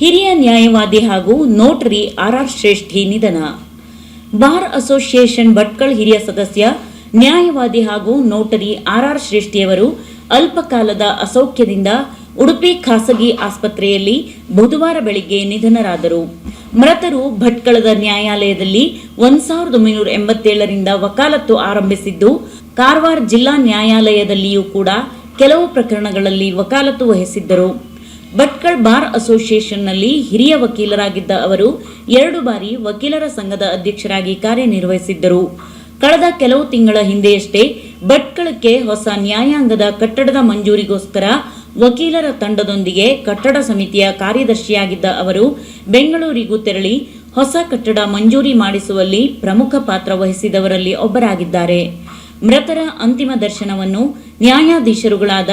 ಹಿರಿಯ ನ್ಯಾಯವಾದಿ ಹಾಗೂ ನೋಟರಿ ಆರ್ ಶ್ರೇಷ್ಠಿ ನಿಧನ. ಬಾರ್ ಅಸೋಸಿಯೇಷನ್ ಭಟ್ಕಳ್ ಹಿರಿಯ ಸದಸ್ಯ, ನ್ಯಾಯವಾದಿ ಹಾಗೂ ನೋಟರಿ ಆರ್ ಆರ್ ಶ್ರೇಷ್ಠಿಯವರು ಅಲ್ಪಕಾಲದ ಅಸೌಖ್ಯದಿಂದ ಉಡುಪಿ ಖಾಸಗಿ ಆಸ್ಪತ್ರೆಯಲ್ಲಿ ಬುಧವಾರ ಬೆಳಿಗ್ಗೆ ನಿಧನರಾದರು. ಮೃತರು ಭಟ್ಕಳದ ನ್ಯಾಯಾಲಯದಲ್ಲಿ ಒಂದ್ ಸಾವಿರದ ಒಂಬೈನೂರ ಎಂಬತ್ತೇಳರಿಂದ ವಕಾಲತ್ತು ಆರಂಭಿಸಿದ್ದು, ಕಾರವಾರ ಜಿಲ್ಲಾ ನ್ಯಾಯಾಲಯದಲ್ಲಿಯೂ ಕೂಡ ಕೆಲವು ಪ್ರಕರಣಗಳಲ್ಲಿ ವಕಾಲತ್ತು ವಹಿಸಿದ್ದರು. ಭಟ್ಕಳ್ ಬಾರ್ ಅಸೋಸಿಯೇಷನ್ನಲ್ಲಿ ಹಿರಿಯ ವಕೀಲರಾಗಿದ್ದ ಅವರು ಎರಡು ಬಾರಿ ವಕೀಲರ ಸಂಘದ ಅಧ್ಯಕ್ಷರಾಗಿ ಕಾರ್ಯನಿರ್ವಹಿಸಿದ್ದರು. ಕಳೆದ ಕೆಲವು ತಿಂಗಳ ಹಿಂದೆಯಷ್ಟೇ ಭಟ್ಕಳಕ್ಕೆ ಹೊಸ ನ್ಯಾಯಾಂಗದ ಕಟ್ಟಡದ ಮಂಜೂರಿಗೋಸ್ಕರ ವಕೀಲರ ತಂಡದೊಂದಿಗೆ ಕಟ್ಟಡ ಸಮಿತಿಯ ಕಾರ್ಯದರ್ಶಿಯಾಗಿದ್ದ ಅವರು ಬೆಂಗಳೂರಿಗೂ ತೆರಳಿ ಹೊಸ ಕಟ್ಟಡ ಮಂಜೂರಿ ಮಾಡಿಸುವಲ್ಲಿ ಪ್ರಮುಖ ಪಾತ್ರ ವಹಿಸಿದವರಲ್ಲಿ ಒಬ್ಬರಾಗಿದ್ದಾರೆ. ಮೃತರ ಅಂತಿಮ ದರ್ಶನವನ್ನು ನ್ಯಾಯಾಧೀಶರುಗಳಾದ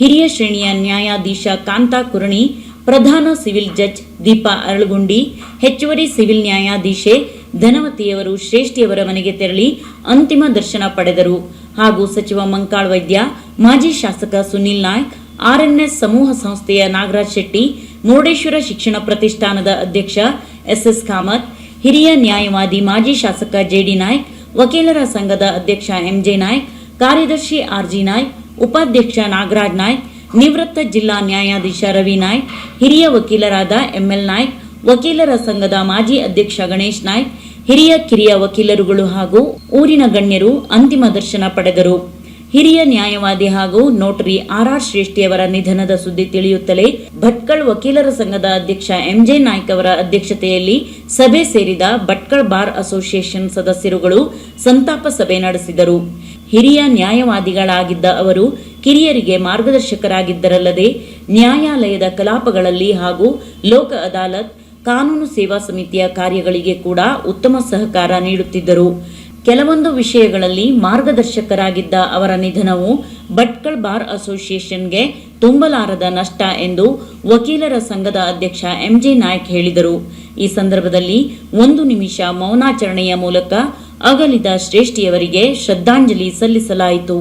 ಹಿರಿಯ ಶ್ರೇಣಿಯ ನ್ಯಾಯಾಧೀಶ ಕಾಂತಾ ಕುರಣಿ, ಪ್ರಧಾನ ಸಿವಿಲ್ ಜಡ್ಜ್ ದೀಪಾ ಅರಳಗುಂಡಿ, ಹೆಚ್ಚುವರಿ ಸಿವಿಲ್ ನ್ಯಾಯಾಧೀಶೆ ಧನವತಿಯವರು ಶ್ರೇಷ್ಠಿಯವರ ಮನೆಗೆ ತೆರಳಿ ಅಂತಿಮ ದರ್ಶನ ಪಡೆದರು. ಹಾಗೂ ಸಚಿವ ಮಂಕಾಳ್ ವೈದ್ಯ, ಮಾಜಿ ಶಾಸಕ ಸುನಿಲ್ ನಾಯ್ಕ್, ಆರ್ಎನ್ಎಸ್ ಸಮೂಹ ಸಂಸ್ಥೆಯ ನಾಗರಾಜ್ ಶೆಟ್ಟಿ, ಮುರುಡೇಶ್ವರ ಶಿಕ್ಷಣ ಪ್ರತಿಷ್ಠಾನದ ಅಧ್ಯಕ್ಷ ಎಸ್ಎಸ್ ಕಾಮತ್, ಹಿರಿಯ ನ್ಯಾಯವಾದಿ ಮಾಜಿ ಶಾಸಕ ಜೆಡಿ ನಾಯ್ಕ್, ವಕೀಲರ ಸಂಘದ ಅಧ್ಯಕ್ಷ ಎಂಜೆ ನಾಯ್ಕ್, ಕಾರ್ಯದರ್ಶಿ ಆರ್ಜಿ ನಾಯ್ಕ್ ಉಪಾಧ್ಯಕ್ಷ ನಾಗರಾಜ್ ನಾಯ್ಕ್, ನಿವೃತ್ತ ಜಿಲ್ಲಾ ನ್ಯಾಯಾಧೀಶ ರವಿ ನಾಯ್ಕ್, ಹಿರಿಯ ವಕೀಲರಾದ ಎಂಎಲ್ ನಾಯ್ಕ್, ವಕೀಲರ ಸಂಘದ ಮಾಜಿ ಅಧ್ಯಕ್ಷ ಗಣೇಶ್ ನಾಯ್ಕ್, ಹಿರಿಯ ಕಿರಿಯ ವಕೀಲರುಗಳು ಹಾಗೂ ಊರಿನ ಗಣ್ಯರು ಅಂತಿಮ ದರ್ಶನ ಪಡೆದರು. ಹಿರಿಯ ನ್ಯಾಯವಾದಿ ಹಾಗೂ ನೋಟರಿ ಆರ್ ಆರ್ ಶ್ರೇಷ್ಠಿಯವರ ನಿಧನದ ಸುದ್ದಿ ತಿಳಿಯುತ್ತಲೇ ಭಟ್ಕಳ್ ವಕೀಲರ ಸಂಘದ ಅಧ್ಯಕ್ಷ ಎಂಜೆ ನಾಯ್ಕ ಅವರ ಅಧ್ಯಕ್ಷತೆಯಲ್ಲಿ ಸಭೆ ಸೇರಿದ ಭಟ್ಕಳ್ ಬಾರ್ ಅಸೋಸಿಯೇಷನ್ ಸದಸ್ಯರುಗಳು ಸಂತಾಪ ಸಭೆ ನಡೆಸಿದರು. ಹಿರಿಯ ನ್ಯಾಯವಾದಿಗಳಾಗಿದ್ದ ಅವರು ಕಿರಿಯರಿಗೆ ಮಾರ್ಗದರ್ಶಕರಾಗಿದ್ದರಲ್ಲದೆ ನ್ಯಾಯಾಲಯದ ಕಲಾಪಗಳಲ್ಲಿ ಹಾಗೂ ಲೋಕ ಅದಾಲತ್ ಕಾನೂನು ಸೇವಾ ಸಮಿತಿಯ ಕಾರ್ಯಗಳಿಗೆ ಕೂಡ ಉತ್ತಮ ಸಹಕಾರ ನೀಡುತ್ತಿದ್ದರು. ಕೆಲವೊಂದು ವಿಷಯಗಳಲ್ಲಿ ಮಾರ್ಗದರ್ಶಕರಾಗಿದ್ದ ಅವರ ನಿಧನವು ಭಟ್ಕಳ್ ಬಾರ್ ಅಸೋಸಿಯೇಷನ್ಗೆ ತುಂಬಲಾರದ ನಷ್ಟ ಎಂದು ವಕೀಲರ ಸಂಘದ ಅಧ್ಯಕ್ಷ ಎಂಜೆ ನಾಯ್ಕ್ ಹೇಳಿದರು. ಈ ಸಂದರ್ಭದಲ್ಲಿ ಒಂದು ನಿಮಿಷ ಮೌನಾಚರಣೆಯ ಮೂಲಕ ಅಗಲಿದ ಶ್ರೇಷ್ಠಿಯವರಿಗೆ ಶ್ರದ್ಧಾಂಜಲಿ ಸಲ್ಲಿಸಲಾಯಿತು.